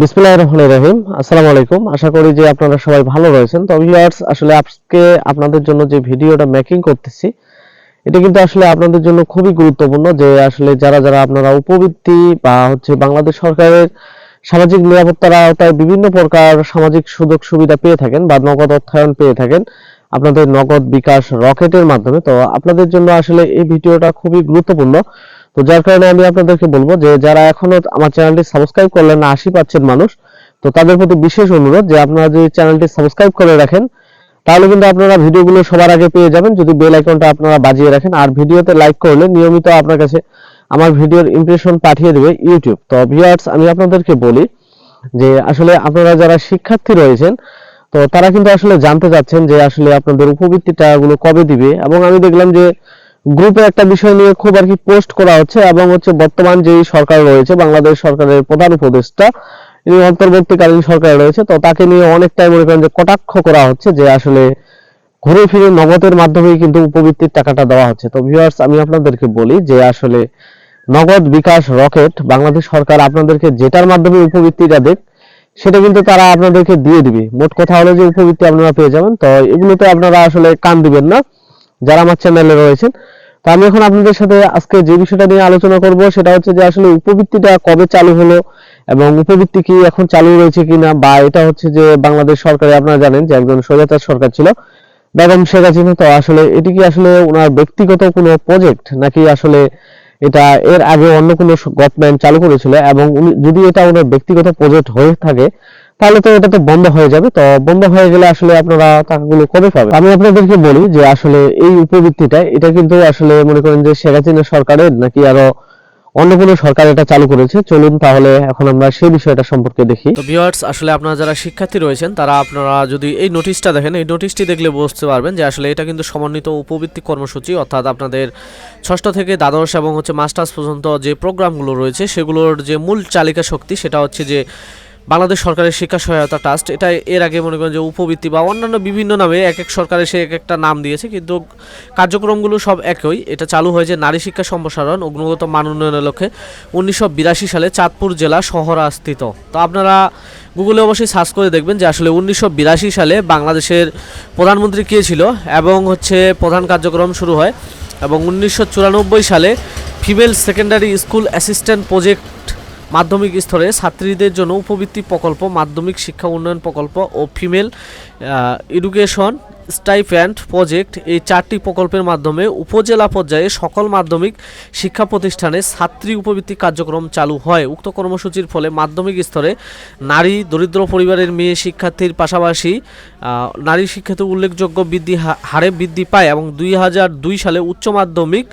বিসমিল্লাহির রহমানির রহিম। আসসালামু আলাইকুম। আশা করি যে আপনারা সবাই ভালো রয়েছেন। তো ভিউয়ার্স আসলে আজকে আপনাদের জন্য যে ভিডিওটা মেকিং করতেছি, এটা কিন্তু আসলে আপনাদের জন্য খুবই গুরুত্বপূর্ণ যে আসলে যারা যারা আপনারা উপবৃত্তি বা হচ্ছে বাংলাদেশ সরকারের সামাজিক নিরাপত্তার আওতায় বিভিন্ন প্রকার সামাজিক সুযোগ সুবিধা পেয়ে থাকেন বা নগদ অর্থায়ন পেয়ে থাকেন আপনাদের নগদ বিকাশ রকেটের মাধ্যমে, তো আপনাদের জন্য আসলে এই ভিডিওটা খুবই গুরুত্বপূর্ণ। তো যার কারণে আমি আপনাদেরকে বলব যে যারা এখনও আমার চ্যানেলটি সাবস্ক্রাইব করলেন না আশি পাচ্ছেন মানুষ, তো তাদের প্রতি বিশেষ অনুরোধ যে আপনারা যদি চ্যানেলটি সাবস্ক্রাইব করে রাখেন, তাহলে কিন্তু আপনারা ভিডিওগুলো সবার আগে পেয়ে যাবেন। যদি বেল আইকনটা আপনারা বাজিয়ে রাখেন, আর ভিডিওতে লাইক করলে নিয়মিত আপনার কাছে আমার ভিডিওর ইমপ্রেশন পাঠিয়ে দেবে ইউটিউব। তো ভিউয়ার্স আমি আপনাদেরকে বলি যে আসলে আপনারা যারা শিক্ষার্থী রয়েছেন, তো তারা কিন্তু আসলে জানতে চাচ্ছেন যে আসলে আপনাদের উপবৃত্তি টাকাগুলো কবে দিবে। এবং আমি দেখলাম যে গ্রুপে একটা বিষয় নিয়ে খুব আর কি পোস্ট করা হচ্ছে এবং হচ্ছে বর্তমান যেই সরকার রয়েছে, বাংলাদেশ সরকারের প্রধান উপদেষ্টা, ইনি অন্তর্বর্তীকালীন সরকার রয়েছে, তো তাকে নিয়ে অনেকটাই মনে করেন যে কটাক্ষ করা হচ্ছে যে আসলে ঘুরে ফিরে নগদের মাধ্যমেই কিন্তু উপবৃত্তির টাকাটা দেওয়া হচ্ছে। তো ভিউয়ার্স আমি আপনাদেরকে বলি যে আসলে নগদ বিকাশ রকেট বাংলাদেশ সরকার আপনাদেরকে যেটার মাধ্যমে উপবৃত্তিটা দেখ, সেটা কিন্তু তারা আপনাদেরকে দিয়ে দিবে। মোট কথা হলো যে উপবৃত্তি আপনারা পেয়ে যাবেন, তো এগুলোতে আপনারা আসলে কান দিবেন না। যারা আমার চ্যানেলে রয়েছেন, তো আমি এখন আপনাদের সাথে আজকে যে বিষয়টা নিয়ে আলোচনা করব, সেটা হচ্ছে যে আসলে উপবৃত্তিটা কবে চালু হলো এবং উপবৃত্তি কি এখন চালু রয়েছে কিনা, বা এটা হচ্ছে যে বাংলাদেশ সরকারে, আপনারা জানেন যে একজন স্বৈরাচার সরকার ছিল, বেগম শেখ হাসিনা। তো আসলে এটি কি আসলে ওনার ব্যক্তিগত কোনো প্রজেক্ট নাকি আসলে এটা এর আগে অন্য কোনো গভর্নমেন্ট চালু করেছিল? এবং যদি এটা ওনার ব্যক্তিগত প্রজেক্ট হয়ে থাকে তাহলে তো এটা তো বন্ধ হয়ে যাবে। তো বন্ধ হয়ে গেলে আসলে আপনারা টাকাগুলো কবে পাবেন? আমি আপনাদেরকে বলি যে আসলে এই উপবৃত্তিটা এটা কিন্তু আসলে মনে করেন যে শেখ সরকারের নাকি আরও অন্য কোনো সরকার এটা চালু করেছে। চলুন তাহলে এখন আমরা সেই বিষয়টা সম্পর্কে দেখি। তো ভিউয়ার্স আসলে আপনারা যারা শিক্ষার্থী রয়েছেন, তারা আপনারা যদি এই নোটিশটা দেখেন, এই নোটিশটি দেখলে বুঝতে পারবেন যে আসলে এটা কিন্তু সমন্বিত উপবৃত্তি কর্মসূচি, অর্থাৎ আপনাদের ষষ্ঠ থেকে দ্বাদশ এবং হচ্ছে মাস্টার্স পর্যন্ত যে প্রোগ্রামগুলো রয়েছে, সেগুলোর যে মূল চালিকা শক্তি সেটা হচ্ছে যে বাংলাদেশ সরকারের শিক্ষা সহায়তা ট্রাস্ট। এটা এর আগে মনে করেন যে উপবৃত্তি বা অন্যান্য বিভিন্ন নামে এক এক সরকারে সে এক একটা নাম দিয়েছে, কিন্তু কার্যক্রমগুলো সব একই। এটা চালু হয়েছে নারী শিক্ষা সম্প্রসারণ ও গুণগত মান উন্নয়নের লক্ষ্যে। উনিশশো বিরাশি সালে চাঁদপুর জেলা শহরাস্থিত। তো আপনারা গুগলে অবশ্যই সার্চ করে দেখবেন যে আসলে উনিশশো বিরাশি সালে বাংলাদেশের প্রধানমন্ত্রী কে ছিল এবং হচ্ছে প্রধান কার্যক্রম শুরু হয়। এবং উনিশশো চুরানব্বই সালে female secondary school assistant project মাধ্যমিক স্তরে ছাত্রীদের জন্য উপবৃত্তি প্রকল্প, মাধ্যমিক শিক্ষা উন্নয়ন প্রকল্প ও ফিমেল এডুকেশন স্টাইফ্যান্ড প্রজেক্ট এই চারটি প্রকল্পের মাধ্যমে উপজেলা পর্যায়ে সকল মাধ্যমিক শিক্ষা প্রতিষ্ঠানে ছাত্রী উপবৃত্তি কার্যক্রম চালু হয়। উক্ত কর্মসূচির ফলে মাধ্যমিক স্তরে নারী, দরিদ্র পরিবারের মেয়ে শিক্ষার্থীর পাশাপাশি নারী শিক্ষার্থী উল্লেখযোগ্য বৃদ্ধি হারে বৃদ্ধি পায় এবং দুই হাজার দুই সালে উচ্চ মাধ্যমিক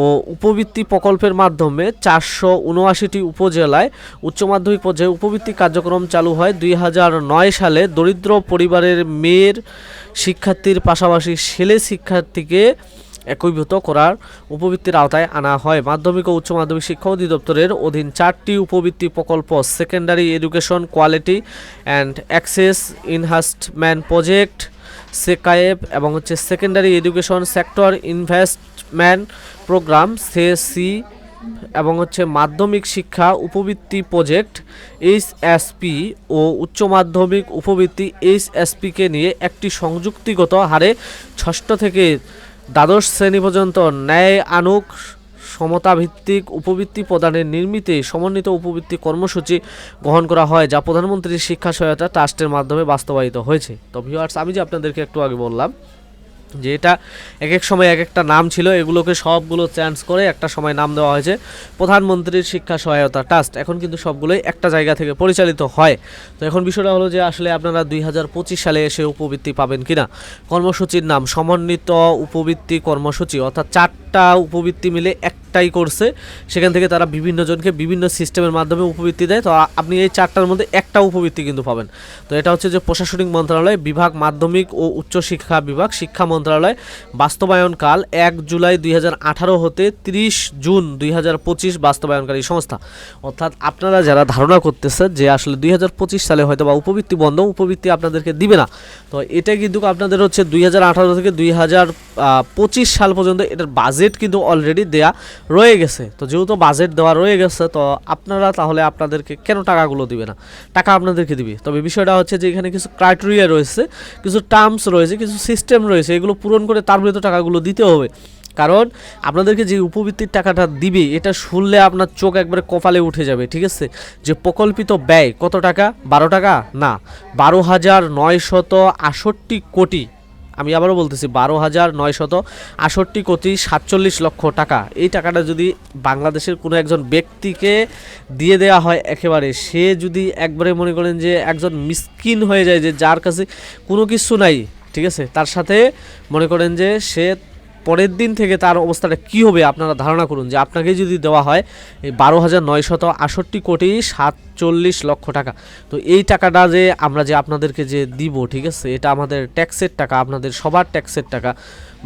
ও উপবৃত্তি প্রকল্পের মাধ্যমে চারশো উনআশিটি উপজেলায় উচ্চ মাধ্যমিক পর্যায়ে উপবৃত্তি কার্যক্রম চালু হয়। দুই হাজার নয় সালে দরিদ্র পরিবারের মেয়ের শিক্ষার্থীর পাশাপাশি ছেলে শিক্ষার্থীকে একীভূত করার উপবৃত্তির আওতায় আনা হয়। মাধ্যমিক ও উচ্চ মাধ্যমিক শিক্ষা অধিদপ্তরের অধীন চারটি উপবৃত্তি প্রকল্প, secondary education, quality and access enhancement project সেকায়েব এবং হচ্ছে secondary education sector investment program সে সি এবং হচ্ছে মাধ্যমিক শিক্ষা উপবৃত্তি প্রজেক্ট এইচ এইচএসপি ও উচ্চ মাধ্যমিক উপবৃত্তি এইচ এইচএসপিকে নিয়ে একটি সংযুক্তিগত হারে ষষ্ঠ থেকে দ্বাদশ শ্রেণি পর্যন্ত ন্যায় আনুক সমতাভিত্তিক উপবৃত্তি প্রদানের নির্মিতে সমন্বিত উপবৃত্তি কর্মসূচি গ্রহণ করা হয়, যা প্রধানমন্ত্রীর শিক্ষা সহায়তা ট্রাস্টের মাধ্যমে বাস্তবায়িত হয়েছে। তো ভিউয়ার্স আমি যে আপনাদেরকে একটু আগে বললাম যে এটা এক এক সময় এক একটা নাম ছিল, এগুলোকে সবগুলো চেঞ্জ করে একটা সময় নাম দেওয়া হয়েছে প্রধানমন্ত্রীর শিক্ষা সহায়তা ট্রাস্ট। এখন কিন্তু সবগুলোই একটা জায়গা থেকে পরিচালিত হয়। তো এখন বিষয়টা হলো যে আসলে আপনারা দুই হাজার পঁচিশ সালে এসে উপবৃত্তি পাবেন কিনা? কর্মসূচির নাম সমন্বিত উপবৃত্তি কর্মসূচি, অর্থাৎ চারটা উপবৃত্তি মিলে একটাই করছে। সেখান থেকে তারা বিভিন্ন জনকে বিভিন্ন সিস্টেমের মাধ্যমে উপবৃত্তি দেয়। তো আপনি এই চারটার মধ্যে একটা উপবৃত্তি কিন্তু পাবেন। তো এটা হচ্ছে যে প্রশাসনিক মন্ত্রণালয়, বিভাগ মাধ্যমিক ও উচ্চ শিক্ষা বিভাগ, শিক্ষা মন্ত্রণালয়। বাস্তবায়নকাল এক জুলাই দুই হাজার আঠারো হতে তিরিশ জুন দুই হাজার পঁচিশ বাস্তবায়নকারী সংস্থা। অর্থাৎ আপনারা যারা ধারণা করতেছেন যে আসলে দুই হাজার পঁচিশ সালে হয়তো বা উপবৃত্তি বন্ধ, উপবৃত্তি আপনাদেরকে দিবে না। তো এটা কিন্তু আপনাদের হচ্ছে দুই হাজার আঠারো থেকে দুই হাজার পঁচিশ সাল পর্যন্ত এটার বাজেট বাজেট কিন্তু অলরেডি দেয়া রয়ে গেছে। তো যেহেতু বাজেট দেওয়া রয়ে গেছে, তো আপনারা তাহলে আপনাদেরকে কেন টাকাগুলো দিবে না? টাকা আপনাদেরকে দিবে। তবে বিষয়টা হচ্ছে যে এখানে কিছু ক্রাইটেরিয়া রয়েছে, কিছু টার্মস রয়েছে, কিছু সিস্টেম রয়েছে, এগুলো পূরণ করে তারপরে তো টাকাগুলো দিতে হবে। কারণ আপনাদেরকে যে উপবৃত্তির টাকাটা দিবে, এটা শুনলে আপনার চোখ একবারে কপালে উঠে যাবে, ঠিক আছে? যে প্রকল্পিত ব্যয় কত টাকা? বারো টাকা? না। বারো হাজার নয়শত আষট্টি কোটি আমি আবারও বলতেছি, বারো হাজার নয়শত আষট্টি কোটি সাতচল্লিশ লক্ষ টাকা। এই টাকাটা যদি বাংলাদেশের কোনো একজন ব্যক্তিকে দিয়ে দেওয়া হয় একেবারে, সে যদি একবারে মনে করেন যে একজন মিসকিন হয়ে যায় যে যার কাছে কোনো কিছু নাই, ঠিক আছে? তার সাথে মনে করেন যে সে পরের দিন থেকে তার অবস্থাটা কি হবে আপনারা ধারণা করুন যে আপনাকে যদি দেওয়া হয় বারো হাজার নয়শত আষট্টি কোটি সাতচল্লিশ লক্ষ টাকা। তো এই টাকাটা যে আমরা যে আপনাদেরকে যে দিব, ঠিক আছে? এটা আমাদের ট্যাক্সের টাকা, আপনাদের সবার ট্যাক্সের টাকা।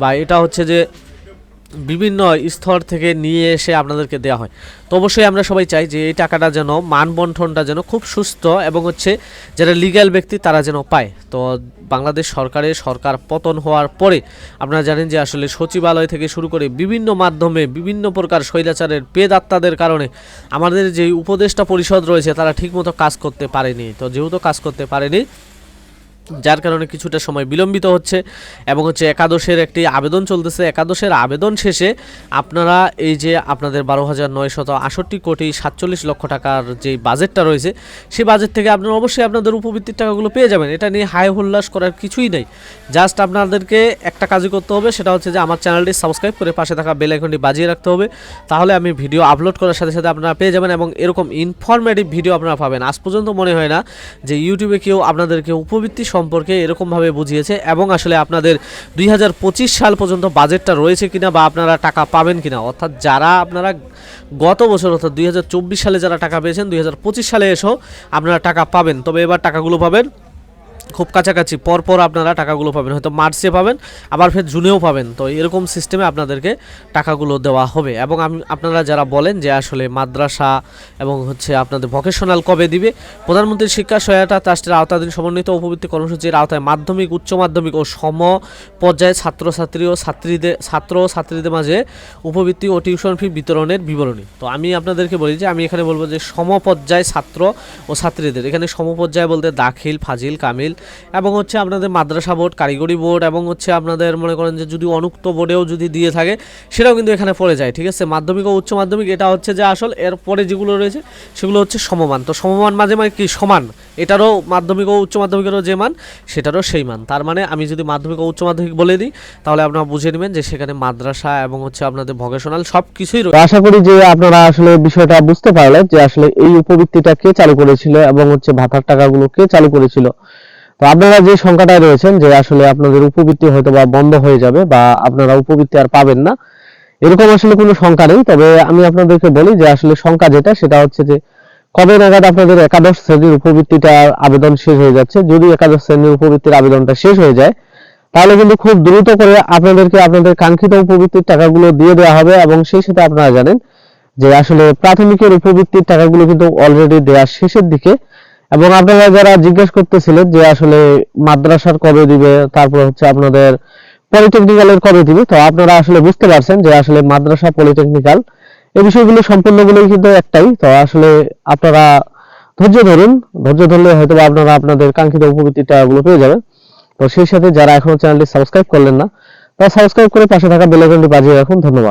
বা এটা হচ্ছে যে বিভিন্ন স্তর থেকে নিয়ে এসে আপনাদেরকে দেওয়া হয়। তো অবশ্যই আমরা সবাই চাই যে এই টাকাটা যেন মান বন্টনটা যেন খুব সুস্থ এবং হচ্ছে যারা লিগ্যাল ব্যক্তি তারা যেন পায়। তো বাংলাদেশ সরকারের সরকার পতন হওয়ার পরে আপনারা জানেন যে আসলে সচিবালয় থেকে শুরু করে বিভিন্ন মাধ্যমে বিভিন্ন প্রকার স্বৈরাচারের পেদাত্তাদের কারণে আমাদের যে উপদেষ্টা পরিষদ রয়েছে তারা ঠিকমতো কাজ করতে পারেনি। তো যেহেতু কাজ করতে পারেনি যার কারণে কিছুটা সময় বিলম্বিত হচ্ছে এবং হচ্ছে একাদশের একটি আবেদন চলতেছে। একাদশের আবেদন শেষে আপনারা এই যে আপনাদের বারো হাজার নয়শত আষট্টি কোটি সাতচল্লিশ লক্ষ টাকার যে বাজেটটা রয়েছে, সেই বাজেট থেকে আপনারা অবশ্যই আপনাদের উপবৃত্তির টাকাগুলো পেয়ে যাবেন। এটা নিয়ে হাই হুল্লাস করার কিছুই নেই। জাস্ট আপনাদেরকে একটা কাজই করতে হবে, সেটা হচ্ছে যে আমার চ্যানেলটি সাবস্ক্রাইব করে পাশে থাকা বেল আইকনটি বাজিয়ে রাখতে হবে। তাহলে আমি ভিডিও আপলোড করার সাথে সাথে আপনারা পেয়ে যাবেন এবং এরকম ইনফরমেটিভ ভিডিও আপনারা পাবেন। আজ পর্যন্ত মনে হয় না যে ইউটিউবে কেউ আপনাদেরকে উপবৃত্তি সম্পর্কে এরকমভাবে বুঝিয়েছে এবং আসলে আপনাদের দুই হাজার পঁচিশ সাল পর্যন্ত বাজেটটা রয়েছে কিনা বা আপনারা টাকা পাবেন কিনা, অর্থাৎ যারা আপনারা গত বছর অর্থাৎ দুই হাজার চব্বিশ সালে যারা টাকা পেয়েছেন, দুই হাজার পঁচিশ সালে এসো আপনারা টাকা পাবেন। তবে এবার টাকাগুলো পাবেন খুব কাছাকাছি, পরপর আপনারা টাকাগুলো পাবেন। হয়তো মার্চে পাবেন, আবার ফের জুনেও পাবেন। তো এরকম সিস্টেমে আপনাদেরকে টাকাগুলো দেওয়া হবে। এবং আমি, আপনারা যারা বলেন যে আসলে মাদ্রাসা এবং হচ্ছে আপনাদের ভকেশনাল কবে দিবে, প্রধানমন্ত্রী শিক্ষা সহায়তা ট্রাস্টের আওতাধীন সমন্বিত উপবৃত্তি কর্মসূচির আওতায় মাধ্যমিক, উচ্চ মাধ্যমিক ও সম পর্যায়ে ছাত্রছাত্রী ও ছাত্রীদের, ছাত্র ও ছাত্রীদের মাঝে উপবৃত্তি ও টিউশন ফি বিতরণের বিবরণী। তো আমি আপনাদেরকে বলি যে, আমি এখানে বলব যে সমপর্যায় ছাত্র ও ছাত্রীদের। এখানে সমপর্যায় বলতে দাখিল, ফাজিল, কামিল এবং হচ্ছে আপনাদের মাদ্রাসা বোর্ড, কারিগরি বোর্ড এবং হচ্ছে আপনাদের মনে করেন যে যদি অনুক্ত বোর্ডেও যদি দিয়ে থাকে, সেটাও কিন্তু এখানে পড়ে যায়, ঠিক আছে? মাধ্যমিক ও উচ্চ মাধ্যমিক, এটা হচ্ছে যে আসল, এর পরে যেগুলো রয়েছে, সেগুলো হচ্ছে সমমান। তো সমমান মাঝে মানে কি সমান? এটারও মাধ্যমিক ও উচ্চ মাধ্যমিকেরও যে মান, সেটারও সেই মান। তার মানে আমি যদি মাধ্যমিক ও উচ্চ মাধ্যমিক বলে দিই, তাহলে আপনারা বুঝে নেবেন যে সেখানে মাদ্রাসা এবং হচ্ছে আপনাদের ভকেশনাল সব কিছুই তো আশা করি যে আপনারা আসলে বিষয়টা বুঝতে পারলেন যে আসলে এই উপবৃত্তিটা কে চালু করেছিল এবং হচ্ছে ভাতার টাকাগুলো কে চালু করেছিল। তো আপনারা যে সংখ্যাটায় রয়েছেন, যে আসলে আপনাদের উপবৃত্তি হয়তো বা বন্ধ হয়ে যাবে বা আপনারা উপবৃত্তি আর পাবেন না, এরকম আসলে কোনো সংখ্যা নেই। তবে আমি আপনাদেরকে বলি যে আসলে সংখ্যা যেটা, সেটা হচ্ছে যে কবে নাগাদ আপনাদের একাদশ শ্রেণির উপবৃত্তিটা আবেদন শেষ হয়ে যাচ্ছে। যদি একাদশ শ্রেণির উপবৃত্তির আবেদনটা শেষ হয়ে যায়, তাহলে কিন্তু খুব দ্রুত করে আপনাদেরকে আপনাদের কাঙ্ক্ষিত উপবৃত্তির টাকাগুলো দিয়ে দেওয়া হবে এবং সেই সাথে আপনারা জানেন যে আসলে প্রাথমিকের উপবৃত্তির টাকাগুলো কিন্তু অলরেডি দেওয়া শেষের দিকে এবং আপনারা যারা জিজ্ঞেস করতেছিলেন যে আসলে মাদ্রাসার কবে দিবে, তারপর হচ্ছে আপনাদের পলিটেকনিক্যালের কবে দিবে, তো আপনারা আসলে বুঝতে পারছেন যে আসলে মাদ্রাসা পলিটেকনিক্যাল এই বিষয়গুলো সম্পূর্ণ সম্পূর্ণগুলোই কিন্তু একটাই। তো আসলে আপনারা ধৈর্য ধরুন, ধৈর্য ধরলে হয়তো আপনারা আপনাদের কাঙ্ক্ষিত উপবৃত্তির টাকাগুলো পেয়ে যাবেন। তো সেই সাথে যারা এখনও চ্যানেলটি সাবস্ক্রাইব করলেন না, তারা সাবস্ক্রাইব করে পাশে থাকা বেল বাজিয়ে রাখুন। ধন্যবাদ।